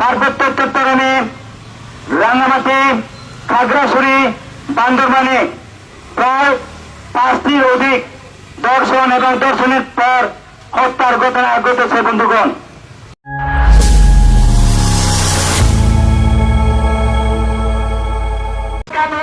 পার্বত্য চট্টগ্রামে রাঙ্গামাটি খাগড়াছড়ি বান্দরবানে প্রায় পাঁচটির অধিক দর্শন এবং দর্শনের পর হত্যার ঘটনা ঘটেছে বন্ধুগণ। কেন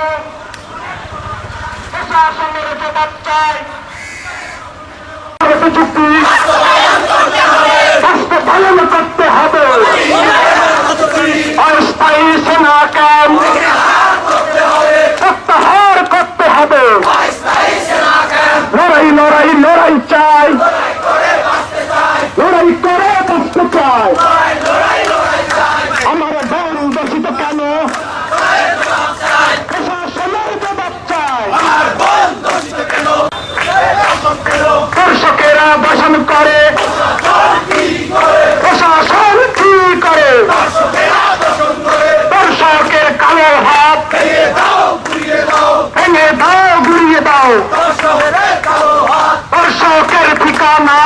দর্শকের ঠিকানা।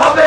হবে।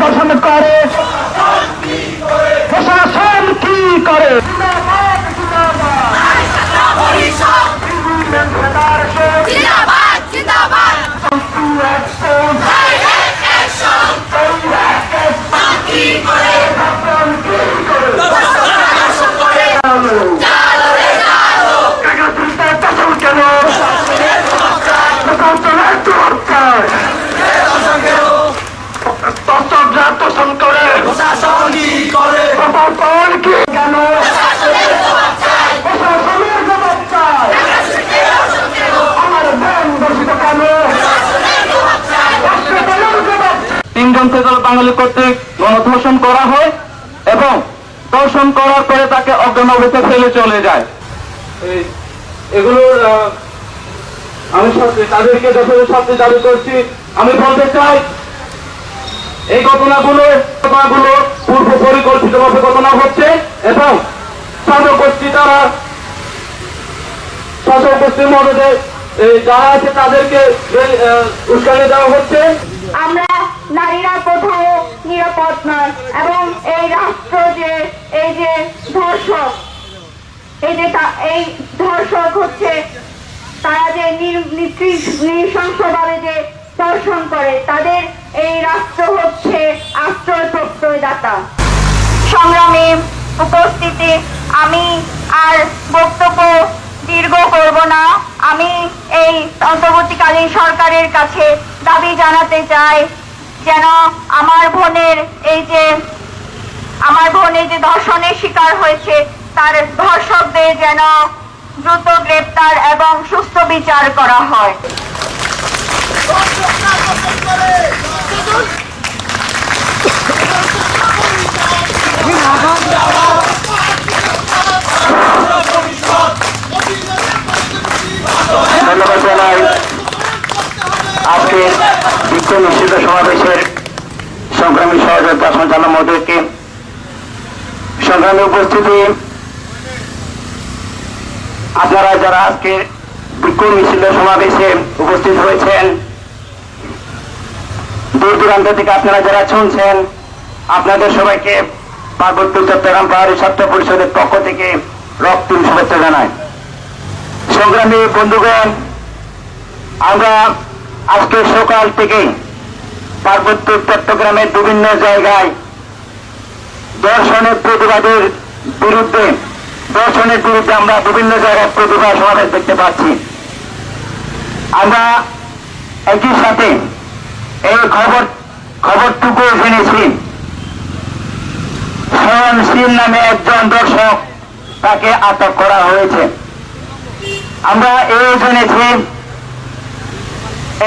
দর্শকেরা দর্শন করে। করা হয় এবং দর্শন করার পরে তাকে অজ্ঞান অবস্থা ফেলে চলে যায়। এগুলোর আমি তাদেরকে শাস্তি দাবি করছি আমি বলতে চাই এই ঘটনাগুলো ঘটনাগুলো পূর্ব পরিকল্পিতভাবে ঘটনা হচ্ছে এবং শাসক গোষ্ঠী দ্বারা শাসক গোষ্ঠীর মধ্যে যারা আছে তাদেরকে উস্কানি দেওয়া হচ্ছে। আমরা নারীরা কোথাও নিরাপদ নয়। এবং এই রাষ্ট্র যে, এই যে ধর্ষক, এই যে এই ধর্ষক হচ্ছে তারা যে নৃশংসভাবে যে ধর্ষণ করে, তাদের এই রাষ্ট্র হচ্ছে আশ্রয় প্রত্যয়দাতা। সংগ্রামে উপস্থিতি, আমি আর বক্তব্য দীর্ঘ করব না। আমি এই অন্তর্বর্তীকালীন সরকারের কাছে দাবি জানাতে চাই, যেন আমার বোনের এই যে আমার বোনের যে ধর্ষণের শিকার হয়েছে, তার ধর্ষকদের যেন দ্রুত গ্রেপ্তার এবং সুস্থ বিচার করা হয়। ধন্যবাদ জানাই। আজকের বিক্ষোভ নিশ্চিত সমাবেশের সংগ্রামী সহযোগিতা সংগ্রামী উপস্থিতি। আপনারা যারা আজকে বিক্ষোভ মিছিল সমাবেশে উপস্থিত হয়েছেন, দূর দূরান্ত থেকে আপনারা যারা শুনছেন, আপনাদের সবাইকে পার্বত্য চট্টগ্রাম পাহাড়ি ছাত্র পরিষদের পক্ষ থেকে রক্তিম শুভেচ্ছা জানাই। সংগ্রামী বন্ধুগণ, আমরা আজকে সকাল থেকে পার্বত্য চট্টগ্রামের বিভিন্ন জায়গায় দর্শনের প্রতিবাদের বিরুদ্ধে, দর্শনের বিরুদ্ধে আমরা বিভিন্ন জায়গায় প্রতিবাদ সমাবেশ দেখতে পাচ্ছি। আমরা একই সাথে এই খবর, খবরটুকু জেনেছি সহনশীল নামে একজন দর্শক তাকে আটক করা হয়েছে। আমরা এই শুনেছি,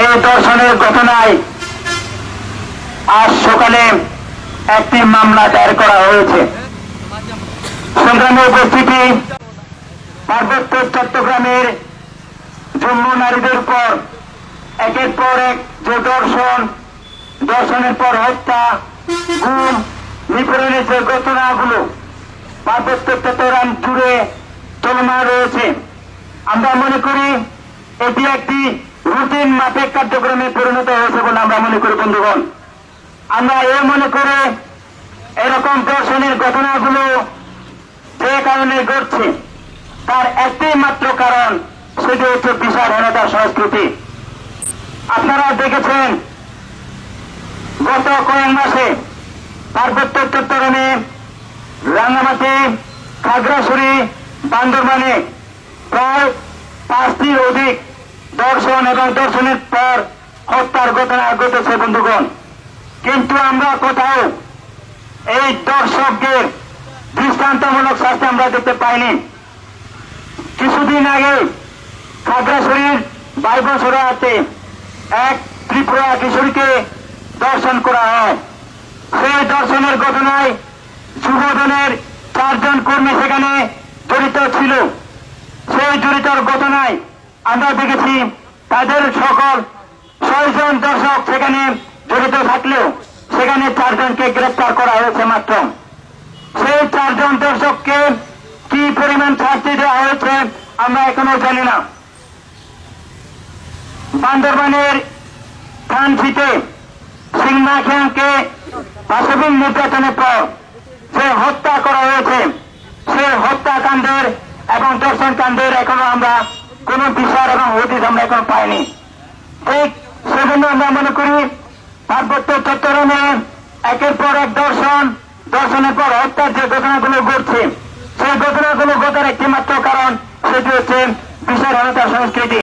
এই দর্শনের ঘটনায় আজ সকালে একটি মামলা দায়ের করা হয়েছে। সংগ্রামে উপস্থিতি পার্বত্য চট্টগ্রামের জম্মু নারীদের উপর একের পর এক যে দর্শন দর্শনের পর হত্যা, গুম, নিপীড়নের যে ঘটনাগুলো পার্বত্য চট্টগ্রাম জুড়ে চলমান রয়েছে। আমরা মনে করি এটি একটি রুটিন মাফিক কার্যক্রমে পরিণত হয়েছে বলে আমরা মনে করি, বন্ধুগণ। আমরা এ মনে করে এরকম দর্শনের ঘটনাগুলো যে কারণে ঘটছে, তার একটি মাত্র কারণ, সেটি হচ্ছে বিশালহীনতার সংস্কৃতি। আপনারা দেখেছেন, গত কয়েক মাসে পার্বত্য চট্টগ্রামে, রাঙ্গামাটি, খাগড়াছড়ি, বান্দরবানে প্রায় পাঁচটির অধিক দর্শন এবং দর্শনের পর হত্যার ঘটনা ঘটেছে বন্ধুগণ। কিন্তু আমরা কোথাও এই দর্শকদের দৃষ্টান্তমূলক শাস্তি আমরা দেখতে পাইনি। কিছুদিন আগে খাগড়াছড়ির বাইবছড়াতে এক ত্রিপুরা কিশোরীকে দর্শন করা হয়। সেই দর্শনের ঘটনায় যুবদলের চারজন কর্মী সেখানে জড়িত ছিল। সেই জড়িতর ঘটনায় আমরা দেখেছি তাদের সকল ছয়জন দর্শক সেখানে জড়িত থাকলেও সেখানে চারজনকে গ্রেপ্তার করা হয়েছে মাত্র। সেই চারজন দর্শককে কি পরিমাণ শাস্তি দেওয়া হয়েছে, আমরা এখনও জানি না। বান্দরবানের কানসিতে সিংমা খানকে পাশবিক নির্যাতনের পর যে হত্যা করা হয়েছে সেই হত্যাকাণ্ডের এবং দর্শন কাণ্ডের এখনও আমরা কোন বিচার এবং হদিস আমরা এখনও পাইনি। ঠিক সেজন্য আমরা মনে করি পার্বত্য চট্টগ্রামে একের পর এক দর্শন, দর্শনের পর হত্যার যে ঘটনাগুলো ঘটছে, সেই ঘটনাগুলো ঘটার একটি মাত্র কারণ সেটি হচ্ছে বিশাল সংস্কৃতি।